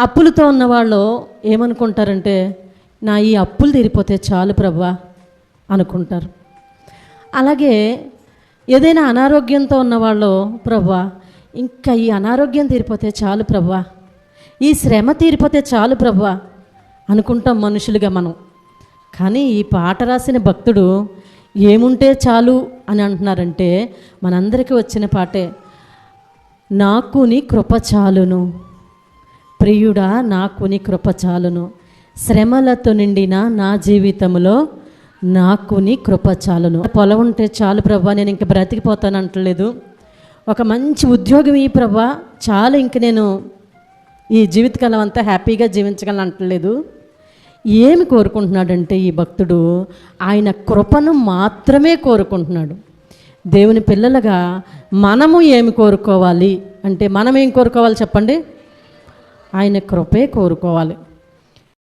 అప్పులతో ఉన్నవాళ్ళు ఏమనుకుంటారంటే నా ఈ అప్పులు తీరిపోతే చాలు ప్రభా అనుకుంటారు. అలాగే ఏదైనా అనారోగ్యంతో ఉన్నవాళ్ళు ప్రభా ఇంకా ఈ అనారోగ్యం తీరిపోతే చాలు ప్రభా ఈ శ్రమ తీరిపోతే చాలు ప్రభా అనుకుంటాం మనుషులుగా మనం. కానీ ఈ పాట రాసిన భక్తుడు ఏముంటే చాలు అని అంటున్నారంటే మనందరికీ వచ్చిన పాటే నాకు నీ కృప చాలును ప్రియుడా నాకు నీ కృప చాలును. శ్రమలతో నిండిన నా జీవితంలో నాకు నీ కృప చాలును. పొలం ఉంటే చాలు ప్రభా నేను ఇంక బ్రతికిపోతాను అంటలేదు. ఒక మంచి ఉద్యోగం ఈ ప్రభా చాలు ఇంక నేను ఈ జీవితకాలం అంతా హ్యాపీగా జీవించగలను అంటలేదు. ఏమి కోరుకుంటున్నాడంటే ఈ భక్తుడు ఆయన కృపను మాత్రమే కోరుకుంటున్నాడు. దేవుని పిల్లలుగా మనము ఏమి కోరుకోవాలి? అంటే మనం ఏం కోరుకోవాలి చెప్పండి? ఆయన కృపే కోరుకోవాలి.